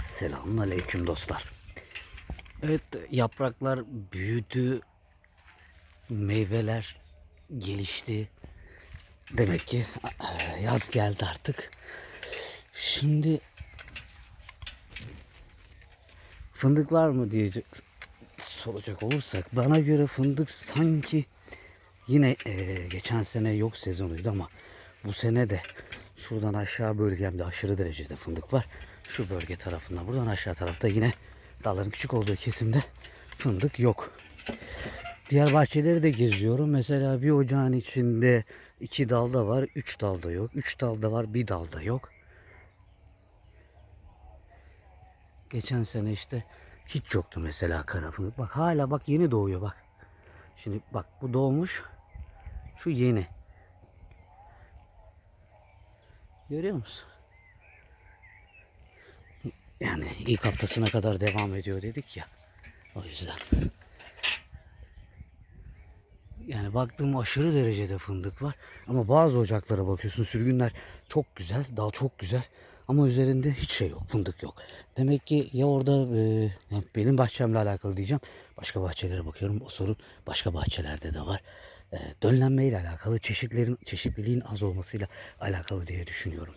Selamünaleyküm dostlar. Evet yapraklar büyüdü. Meyveler gelişti. Demek ki yaz geldi artık. Şimdi fındık var mı diyecek soracak olursak bana göre fındık sanki yine e, geçen sene yok sezonuydu ama bu sene de şuradan aşağı bölgemde aşırı derecede fındık var. Şu bölge tarafında buradan aşağı tarafta yine dalların küçük olduğu kesimde fındık yok. Diğer bahçeleri de geziyorum. Mesela bir ocağın içinde iki dalda var, üç dalda yok. Üç dalda var, bir dalda yok. Geçen sene işte hiç yoktu mesela kara. Bak hala bak yeni doğuyor bak. Şimdi bak bu doğmuş. Şu yeni. Görüyor musun? Yani ilk haftasına kadar devam ediyor dedik ya. O yüzden. Yani baktığım aşırı derecede fındık var. Ama bazı ocaklara bakıyorsun sürgünler çok güzel, dal çok güzel. Ama üzerinde hiç şey yok, fındık yok. Demek ki ya orada e, yani benim bahçemle alakalı diyeceğim. Başka bahçelere bakıyorum. O sorun başka bahçelerde de var. E, döllenmeyle alakalı, çeşitlerin çeşitliliğin az olmasıyla alakalı diye düşünüyorum.